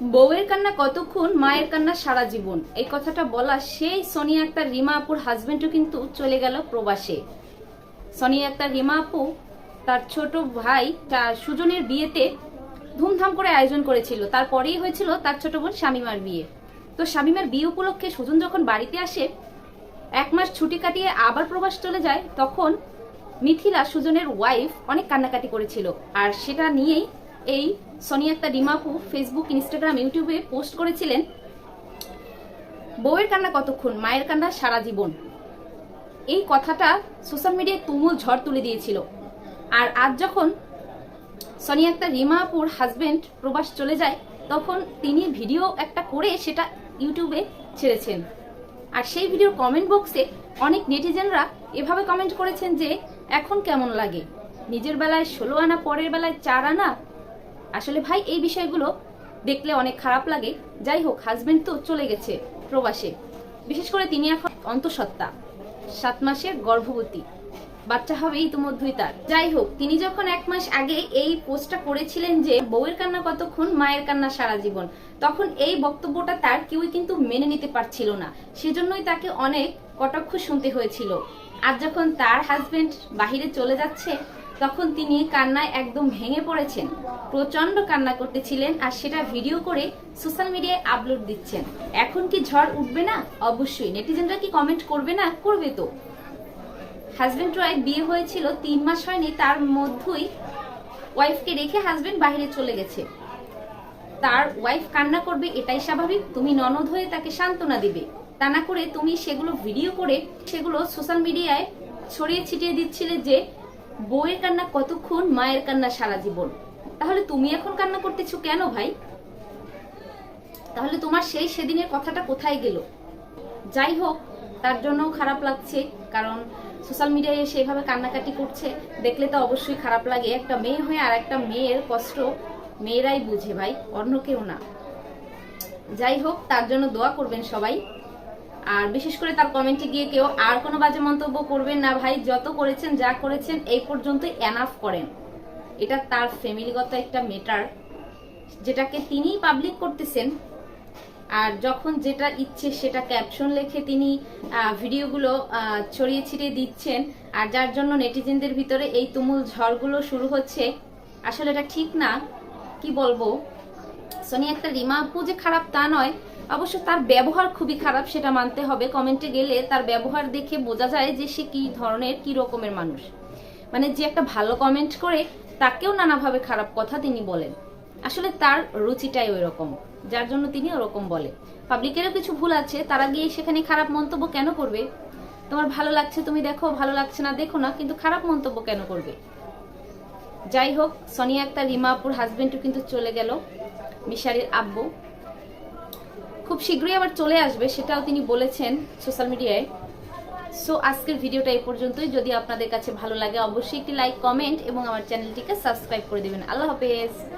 বউয়ের কান্না কতক্ষণ, মায়ের কান্না সারা জীবন। এই কথাটা বলা সেই সোনিয়া আক্তার রিমা আপুর হাজবেন্ডও কিন্তু চলে গেল প্রবাসে। সোনিয়া আক্তার রিমা আপু, তার ছোট ভাই তার সুজনের বিয়েতে ধুমধাম করে আয়োজন করেছিল। তারপরেই হয়েছিল তার ছোট বোন শামিমার বিয়ে। তো শামিমার বিয়ে উপলক্ষে সুজন যখন বাড়িতে আসে, এক মাস ছুটি কাটিয়ে আবার প্রবাস চলে যায়, তখন মিথিলা সুজনের ওয়াইফ অনেক কান্নাকাটি করেছিল। আর সেটা নিয়েই এই সোনিয়া আক্তার রিমাপু ফেসবুক ইনস্টাগ্রাম ইউটিউবে পোস্ট করেছিলেন, বউয়ের কান্না কতক্ষণ? মায়ের কান্না সারা জীবন। এই কথাটা সোশ্যাল মিডিয়ায় তুমুল ঝড় তুলে দিয়েছিল। আর আজ যখন সোনিয়া আক্তার রিমাপুর হাজব্যান্ড প্রবাস চলে যায়, তখন তিনি ভিডিও একটা করে সেটা ইউটিউবে ছেড়েছেন। আর সেই ভিডিওর কমেন্ট বক্সে অনেক নেটিজেনরা এভাবে কমেন্ট করেছেন যে, এখন কেমন লাগে? নিজের বেলায় ষোলো আনা, পরের বেলায় চার আনা আসলে ভাই, এই বিষয়গুলো দেখলে অনেক খারাপ লাগে। যাই হোক হাজবেন্ড তো চলে গেছে প্রবাসে। বিশেষ করে তিনি এখন অন্তঃসত্ত্বা, সাত মাসের গর্ভবতী। বাচ্চা হবে ইতিমধ্যেই তার। যাই হোক, তিনি যখন এক মাস আগে এই পোস্টটা করেছিলেন যে, বউয়ের কান্না কতক্ষণ, মায়ের কান্না সারা জীবন। তখন এই বক্তব্যটা তার কেউই কিন্তু মেনে নিতে পারছিল না। সেজন্যই তাকে অনেক কটাক্ষ শুনতে হয়েছিল। আর যখন তার হাজবেন্ড বাহিরে চলে যাচ্ছে তখন তিনি কান্নায় একদম ভেঙে পড়েছেন। প্রচণ্ড কান্না করতেছিলেন আর সেটা ভিডিও করে সোশ্যাল মিডিয়ায় আপলোড দিচ্ছেন। এখন কি ঝড় উঠবে না? অবশ্যই। নেটিজেনরা কি কমেন্ট করবে না? করবে তো। হাজবেন্ড ওয়াইফ বিয়ে হয়েছিল তিন মাস হয়নি, তার মধ্যেই ওয়াইফকে রেখে হাজবেন্ড বাইরে চলে গেছে। তার ওয়াইফ কান্না করবে, এটাই স্বাভাবিক। তুমি ননদ হয়ে তাকে সান্ত্বনা দিবে। তা না করে তুমি সেগুলো ভিডিও করে সেগুলো সোশ্যাল মিডিয়ায় ছড়িয়ে ছিটিয়ে দিচ্ছিলে যে বউয়ের কান্না কতক্ষণ মায়ের কান্না সারা জীবন? তাহলে তুমি এখন কান্না করতেছো কেন ভাই? তাহলে তোমার সেই সেদিনের কথাটা কোথায় গেল? যাই হোক, তার জন্যও খারাপ লাগছে, কারণ সোশ্যাল মিডিয়ায় সেভাবে কান্নাকাটি করছে। দেখলে তো অবশ্যই খারাপ লাগে। একটা মেয়ে হয়ে আর একটা মেয়ের কষ্ট মেয়েরাই বুঝে ভাই, অন্য কেউ না। যাই হোক, তার জন্য দোয়া করবেন সবাই। আর বিশেষ করে তার কমেন্টে গিয়ে কেউ আর কোনো বাজে মন্তব্য করবেন না ভাই। যত করেছেন, যা করেছেন, এই পর্যন্ত এনাফ করেন। এটা তার ফ্যামিলিগত একটা মেটার যেটাকে তিনিই পাবলিক করতেছেন। আর যখন যেটা ইচ্ছে সেটা ক্যাপশন লেখে তিনি ভিডিওগুলো ছড়িয়ে ছিটিয়ে দিচ্ছেন। আর যার জন্য নেটিজেনদের ভিতরে এই তুমুল ঝড়গুলো শুরু হচ্ছে, আসলে এটা ঠিক না। কি বলব? সোনি, একটা রিমা আপু যে খারাপ তা নয়। অবশ্য তার ব্যবহার খুবই খারাপ, সেটা মানতে হবে। কমেন্টে গেলে তার ব্যবহার দেখে বোঝা যায় যে সে কি ধরনের, কি রকমের মানুষ। মানে যে একটা ভালো কমেন্ট করে, তাকেও নানাভাবে খারাপ কথা তিনি বলেন। আসলে তার রুচিটাই ওই রকম যার জন্য তিনি ওরকম বলে। পাবলিকেরও কিছু ভুল আছে, তারা গিয়ে সেখানে খারাপ মন্তব্য কেন করবে? তোমার ভালো লাগছে, তুমি দেখো, ভালো লাগছে না, দেখো না, কিন্তু খারাপ মন্তব্য কেন করবে? যাই হোক, সোনিয়া একটা রিমাপুর হাজবেন্ডও কিন্তু চলে গেল, মিশারির আব্বু। খুব শীঘ্রই আবার চলে আসবে, সেটাও তিনি বলেছেন সোশ্যাল মিডিয়ায় সো আজকের ভিডিওটা এই পর্যন্তই। যদি আপনাদের কাছে ভালো লাগে, অবশ্যই একটি লাইক কমেন্ট এবং আমার চ্যানেলটিকে সাবস্ক্রাইব করে দেবেন। আল্লাহ হাফেজ।